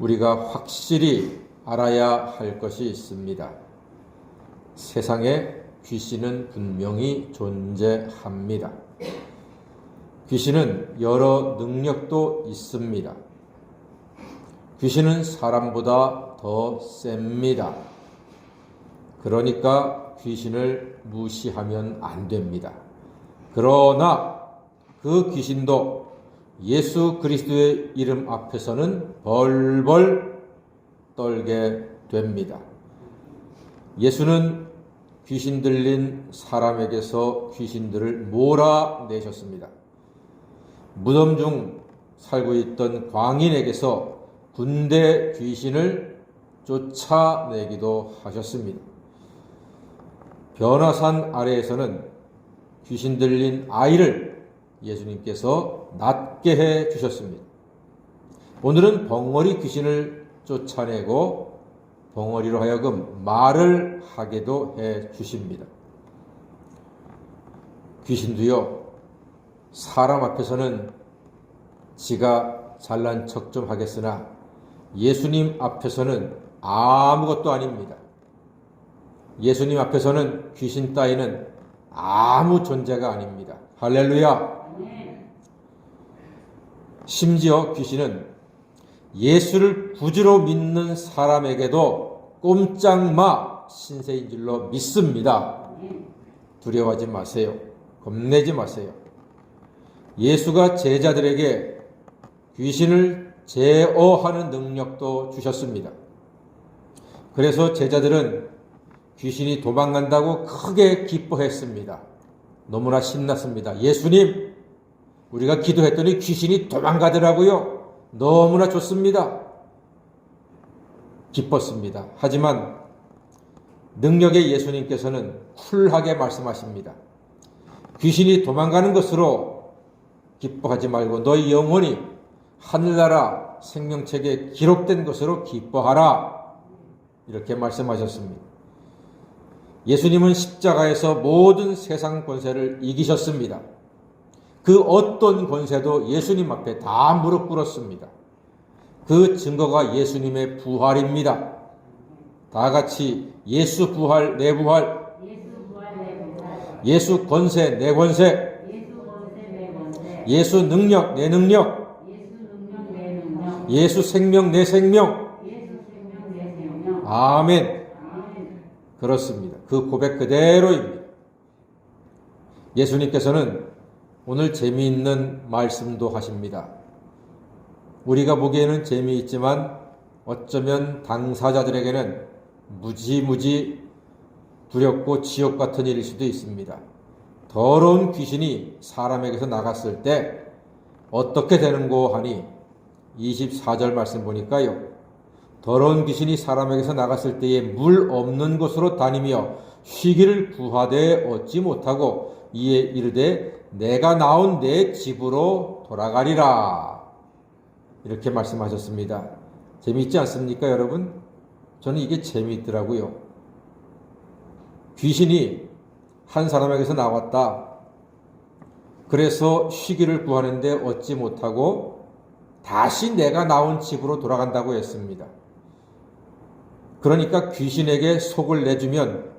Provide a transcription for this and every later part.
우리가 확실히 알아야 할 것이 있습니다. 세상에 귀신은 분명히 존재합니다. 귀신은 여러 능력도 있습니다. 귀신은 사람보다 더 셉니다. 그러니까 귀신을 무시하면 안 됩니다. 그러나 그 귀신도 예수 그리스도의 이름 앞에서는 벌벌 떨게 됩니다. 예수는 귀신 들린 사람에게서 귀신들을 몰아내셨습니다. 무덤 중 살고 있던 광인에게서 군대 귀신을 쫓아내기도 하셨습니다. 변화산 아래에서는 귀신 들린 아이를 예수님께서 낫게 해 주셨습니다. 오늘은 벙어리 귀신을 쫓아내고 벙어리로 하여금 말을 하게도 해 주십니다. 귀신도요, 사람 앞에서는 지가 잘난 척 좀 하겠으나 예수님 앞에서는 아무것도 아닙니다. 예수님 앞에서는 귀신 따위는 아무 존재가 아닙니다. 할렐루야! 심지어 귀신은 예수를 구주로 믿는 사람에게도 꼼짝마 신세인 줄로 믿습니다. 두려워하지 마세요. 겁내지 마세요. 예수가 제자들에게 귀신을 제어하는 능력도 주셨습니다. 그래서 제자들은 귀신이 도망간다고 크게 기뻐했습니다. 너무나 신났습니다. 예수님, 우리가 기도했더니 귀신이 도망가더라고요. 너무나 좋습니다. 기뻤습니다. 하지만 능력의 예수님께서는 쿨하게 말씀하십니다. 귀신이 도망가는 것으로 기뻐하지 말고 너희 영혼이 하늘나라 생명책에 기록된 것으로 기뻐하라. 이렇게 말씀하셨습니다. 예수님은 십자가에서 모든 세상 권세를 이기셨습니다. 그 어떤 권세도 예수님 앞에 다 무릎 꿇었습니다. 그 증거가 예수님의 부활입니다. 다 같이 예수 부활, 내 부활, 예수 권세, 내 권세, 예수 능력, 내 능력, 예수 생명, 내 생명. 아멘 그렇습니다. 그 고백 그대로입니다. 예수님께서는 오늘 재미있는 말씀도 하십니다. 우리가 보기에는 재미있지만 어쩌면 당사자들에게는 무지무지 두렵고 지옥 같은 일일 수도 있습니다. 더러운 귀신이 사람에게서 나갔을 때 어떻게 되는고 하니 24절 말씀 보니까요. 더러운 귀신이 사람에게서 나갔을 때에 물 없는 곳으로 다니며 쉬기를 구하되 얻지 못하고 이에 이르되 내가 나온 내 집으로 돌아가리라. 이렇게 말씀하셨습니다. 재미있지 않습니까, 여러분? 저는 이게 재미있더라고요. 귀신이 한 사람에게서 나왔다. 그래서 쉬기를 구하는데 얻지 못하고 다시 내가 나온 집으로 돌아간다고 했습니다. 그러니까 귀신에게 속을 내주면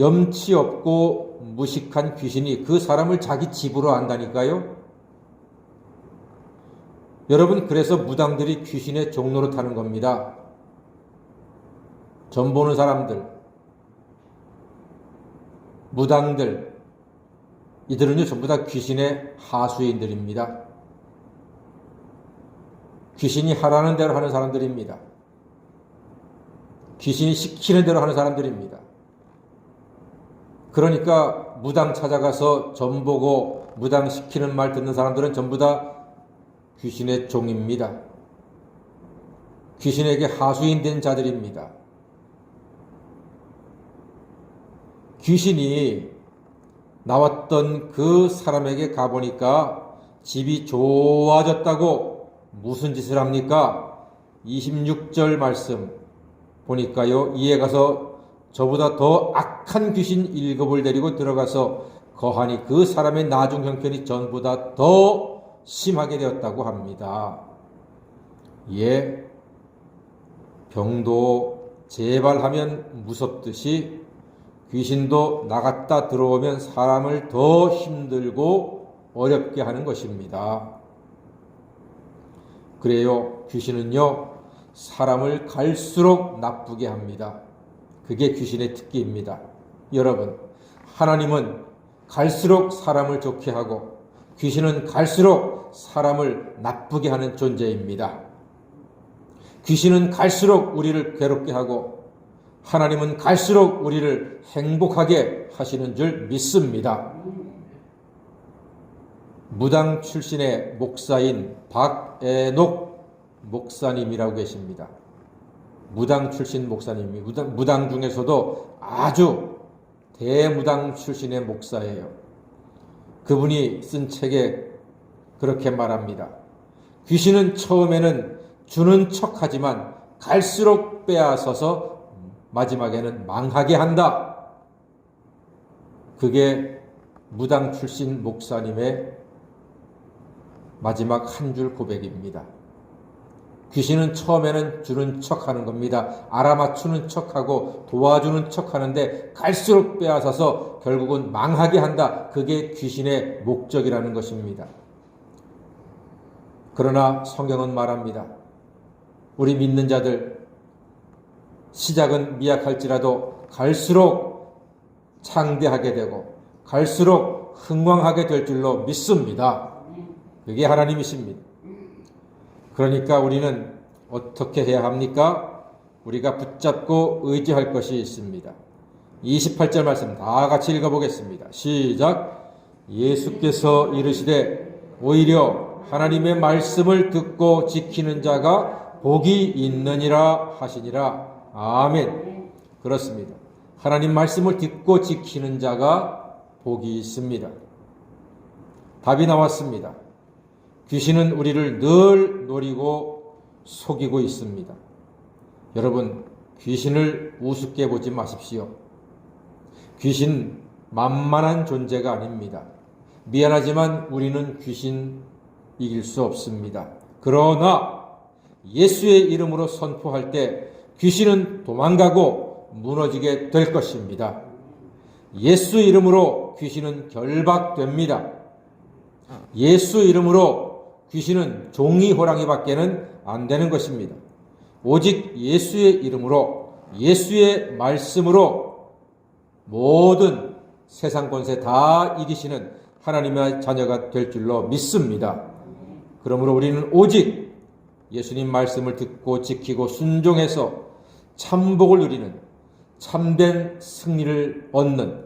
염치 없고 무식한 귀신이 그 사람을 자기 집으로 한다니까요. 여러분, 그래서 무당들이 귀신의 종로로 타는 겁니다. 전 보는 사람들, 무당들, 이들은요, 전부 다 귀신의 하수인들입니다. 귀신이 하라는 대로 하는 사람들입니다. 귀신이 시키는 대로 하는 사람들입니다. 그러니까 무당 찾아가서 점 보고 무당 시키는 말 듣는 사람들은 전부 다 귀신의 종입니다. 귀신에게 하수인 된 자들입니다. 귀신이 나왔던 그 사람에게 가보니까 집이 좋아졌다고 무슨 짓을 합니까? 26절 말씀 보니까요, 이에 가서 저보다 더 악한 귀신 일곱을 데리고 들어가서 거하니 그 사람의 나중 형편이 전보다 더 심하게 되었다고 합니다. 예, 병도 재발하면 무섭듯이 귀신도 나갔다 들어오면 사람을 더 힘들고 어렵게 하는 것입니다. 그래요. 귀신은요, 사람을 갈수록 나쁘게 합니다. 그게 귀신의 특기입니다. 여러분, 하나님은 갈수록 사람을 좋게 하고 귀신은 갈수록 사람을 나쁘게 하는 존재입니다. 귀신은 갈수록 우리를 괴롭게 하고 하나님은 갈수록 우리를 행복하게 하시는 줄 믿습니다. 무당 출신의 목사인 박애녹 목사님이라고 계십니다. 무당 출신 목사님이 무당, 무당 중에서도 아주 대무당 출신의 목사예요. 그분이 쓴 책에 그렇게 말합니다. 귀신은 처음에는 주는 척 하지만 갈수록 빼앗아서 마지막에는 망하게 한다. 그게 무당 출신 목사님의 마지막 한 줄 고백입니다. 귀신은 처음에는 주는 척 하는 겁니다. 알아맞추는 척 하고 도와주는 척 하는데 갈수록 빼앗아서 결국은 망하게 한다. 그게 귀신의 목적이라는 것입니다. 그러나 성경은 말합니다. 우리 믿는 자들 시작은 미약할지라도 갈수록 창대하게 되고 갈수록 흥왕하게 될 줄로 믿습니다. 그게 하나님이십니다. 그러니까 우리는 어떻게 해야 합니까? 우리가 붙잡고 의지할 것이 있습니다. 28절 말씀 다 같이 읽어보겠습니다. 시작. 예수께서 이르시되 오히려 하나님의 말씀을 듣고 지키는 자가 복이 있느니라 하시니라. 아멘. 그렇습니다. 하나님 말씀을 듣고 지키는 자가 복이 있습니다. 답이 나왔습니다. 귀신은 우리를 늘 노리고 속이고 있습니다. 여러분, 귀신을 우습게 보지 마십시오. 귀신 만만한 존재가 아닙니다. 미안하지만 우리는 귀신 이길 수 없습니다. 그러나 예수의 이름으로 선포할 때 귀신은 도망가고 무너지게 될 것입니다. 예수 이름으로 귀신은 결박됩니다. 예수 이름으로 귀신은 종이 호랑이밖에는 안 되는 것입니다. 오직 예수의 이름으로 예수의 말씀으로 모든 세상 권세 다 이기시는 하나님의 자녀가 될 줄로 믿습니다. 그러므로 우리는 오직 예수님 말씀을 듣고 지키고 순종해서 참복을 누리는 참된 승리를 얻는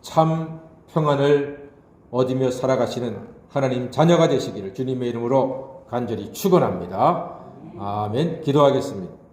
참 평안을 얻으며 살아가시는 하나님 자녀가 되시기를 주님의 이름으로 간절히 축원합니다. 아멘. 기도하겠습니다.